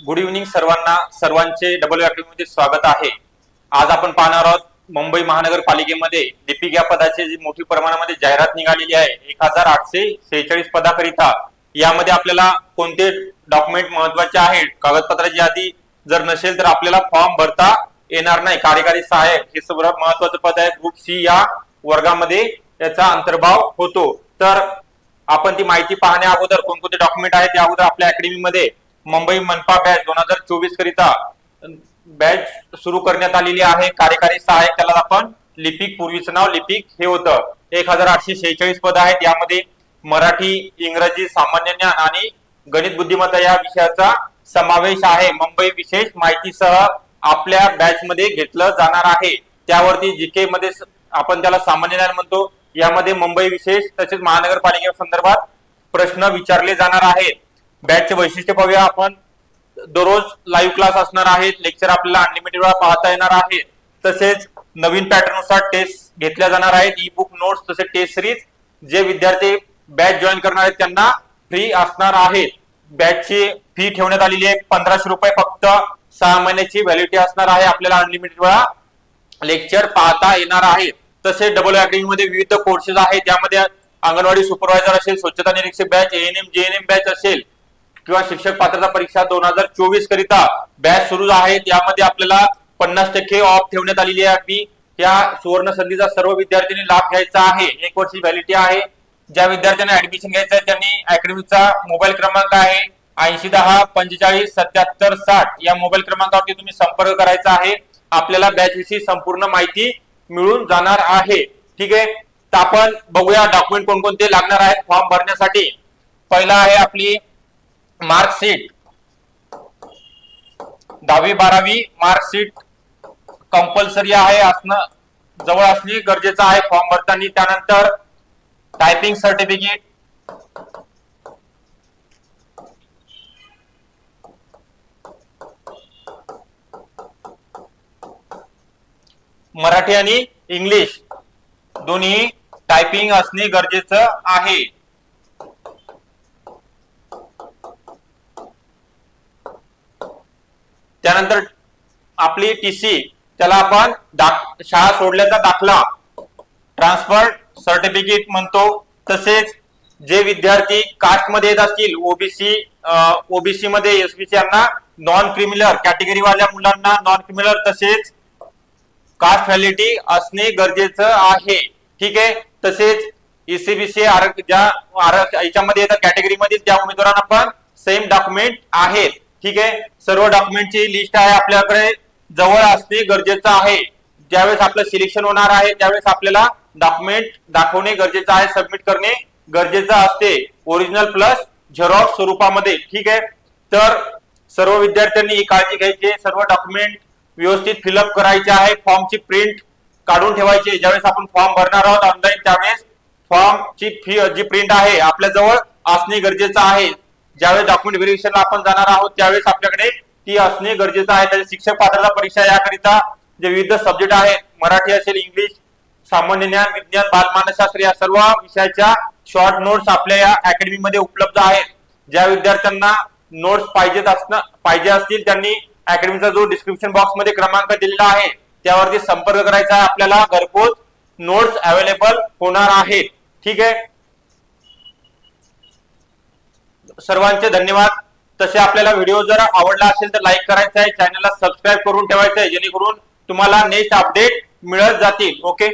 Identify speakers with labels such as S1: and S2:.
S1: Good evening सर्वांना. सर्वांचे डबलमध्ये स्वागत आहे. आज आपण पाहणार आहोत मुंबई महानगरपालिकेमध्ये लिपिक या पदाची जी मोठी प्रमाणामध्ये जाहिरात निघालेली आहे एक हजार आठशे सेहेचाळीस पदाकरिता. यामध्ये आपल्याला कोणते डॉक्युमेंट महत्त्वाचे आहेत कागदपत्राची यादी जर नसेल तर आपल्याला फॉर्म भरता येणार नाही. कार्यकारी सहाय्यक हे सर्वात महत्वाचं पद आहे. ग्रुप सी या वर्गामध्ये याचा अंतर्भाव होतो. तर आपण ती माहिती पाहण्या अगोदर कोणकोणते डॉक्युमेंट आहेत त्या अगोदर आपल्या अकॅडमीमध्ये मुंबई मनपा बॅच दोन हजार चोवीस करिता बॅच सुरू करण्यात आलेली आहे. कार्यकारी सहाय्यक त्याला आपण लिपिक पूर्वीचं नाव लिपिक हे होतं. एक हजार आठशे शेहेचाळीस पद आहेत. यामध्ये मराठी इंग्रजी सामान्य ज्ञान आणि गणित बुद्धिमत्ता या विषयाचा समावेश आहे. मुंबई विशेष माहितीसह आपल्या बॅच मध्ये घेतलं जाणार आहे. त्यावरती जीके मध्ये आपण त्याला सामान्य ज्ञान म्हणतो. यामध्ये मुंबई विशेष तसेच महानगरपालिके संदर्भात प्रश्न विचारले जाणार आहेत. बॅचचे वैशिष्ट्य पाहूया आपण. दररोज लाईव्ह क्लास असणार आहेत लेक्चर आपल्याला अनलिमिटेड वेळा पाहता येणार आहे तसेच नवीन पॅटर्ननुसार टेस्ट घेतल्या जाणार आहेत ई बुक नोट्स तसेच टेस्ट सिरीज जे विद्यार्थी बॅच जॉईन करणार आहेत त्यांना फ्री असणार आहेत. बॅचची फी ठेवण्यात आलेली आहे पंधराशे रुपये फक्त. सहा महिन्याची व्हॅलिडिटी असणार आहे आपल्याला अनलिमिटेड वेळा लेक्चर पाहता येणार आहे तसेच डबल अकॅडमी मध्ये विविध कोर्सेस आहेत ज्यामध्ये अंगणवाडी सुपरवायझर असेल स्वच्छता निरीक्षक बॅच एएनएम जेएनएम बॅच असेल. किंवा शिक्षक पात्रता परीक्षा दोन हजार चोवीस करिता बॅच सुरू आहेत यामध्ये आपल्याला पन्नास टक्के ऑफ ठेवण्यात आलेली आहे. फी या सुवर्ण संधीचा सर्व विद्यार्थ्यांनी लाभ घ्यायचा आहे. एक वर्षी व्हॅलिडिटी आहे. ज्या विद्यार्थ्यांना ऍडमिशन घ्यायचं आहे त्यांनी अकॅडमीचा मोबाईल क्रमांक आहे. ऐंशी दहा पंचेचाळीस सत्याहत्तर साठ या मोबाईल क्रमांकावरती तुम्ही संपर्क करायचा आहे. आपल्याला बॅच विषयी संपूर्ण माहिती मिळून जाणार आहे. ठीक आहे? तर आपण बघूया डॉक्युमेंट कोणकोणते लागणार आहेत. फॉर्म भरण्यासाठी. पहिला आहे आपली मार्कशीट दहावी बारावी मार्कशीट कंपल्सरी आहे असणं जवळ असणे गरजेचं आहे. फॉर्म भरताना त्यानंतर टायपिंग सर्टिफिकेट मराठी आणि इंग्लिश दोन्ही टायपिंग असणे गरजेचं आहे. त्यानंतर आपली टीसी त्याला आपण दाख- शाळा सोडल्याचा दाखला ट्रान्सफर सर्टिफिकेट म्हणतो. तसेच जे विद्यार्थी कास्टमध्ये येत असतील ओबीसी ओबीसी मध्ये एसबीसी यांना नॉन क्रिमिनल कॅटेगरी वाल्या मुलांना नॉन क्रिमिनल तसेच कास्ट व्हॅलिटी असणे गरजेचं आहे. ठीक आहे? तसेच ईसीबीसी ज्या याच्यामध्ये येतात कॅटेगरीमध्ये त्या उमेदवारांना पण सेम डॉक्युमेंट आहेत. ठीक आहे? सर्व डॉक्युमेंटची लिस्ट आहे आपल्याकडे. जवळ असणे गरजेचं आहे. ज्यावेळेस आपलं सिलेक्शन होणार आहे त्यावेळेस आपल्याला डॉक्युमेंट दाखवणे गरजेचं आहे सबमिट करणे गरजेचं असते. ओरिजिनल प्लस झेरॉक्स स्वरूपामध्ये. ठीक आहे? तर सर्व विद्यार्थ्यांनी ही काळजी घ्यायची सर्व डॉक्युमेंट व्यवस्थित फिलअप करायचे आहे. फॉर्मची प्रिंट काढून ठेवायची ज्यावेळेस आपण फॉर्म भरणार आहोत ऑनलाईन त्यावेळेस फॉर्मची फी जी प्रिंट आहे आपल्याजवळ असणे गरजेचं आहे. ज्यावेळेस डॉक्युमेंट व्हेरिफिकेशनला आपण जाणार आहोत त्यावेळेस आपल्याकडे ती असणे गरजेचं आहे. त्याचे शिक्षक पात्रता परीक्षा याकरिता जे विविध सब्जेक्ट आहेत मराठी असेल इंग्लिश सामान्य ज्ञान विज्ञान बालमानसशास्त्र या सर्व विषयाच्या शॉर्ट नोट्स आपल्या या अकॅडमीमध्ये उपलब्ध आहेत. ज्या विद्यार्थ्यांना नोट्स पाहिजेत असणं पाहिजे असतील त्यांनी अकॅडमीचा जो डिस्क्रिप्शन बॉक्समध्ये क्रमांक दिलेला आहे त्यावरती संपर्क करायचा आहे. आपल्याला घरपोच नोट्स अवेलेबल होणार आहेत. ठीक आहे? सर्वांचे धन्यवाद. तसे आपल्याला व्हिडिओ जर आवडला असेल तर लाईक करायचा आहे. चॅनलला सबस्क्राईब करून ठेवायचं आहे. जेणेकरून तुम्हाला नेक्स्ट अपडेट मिळत जातील. ओके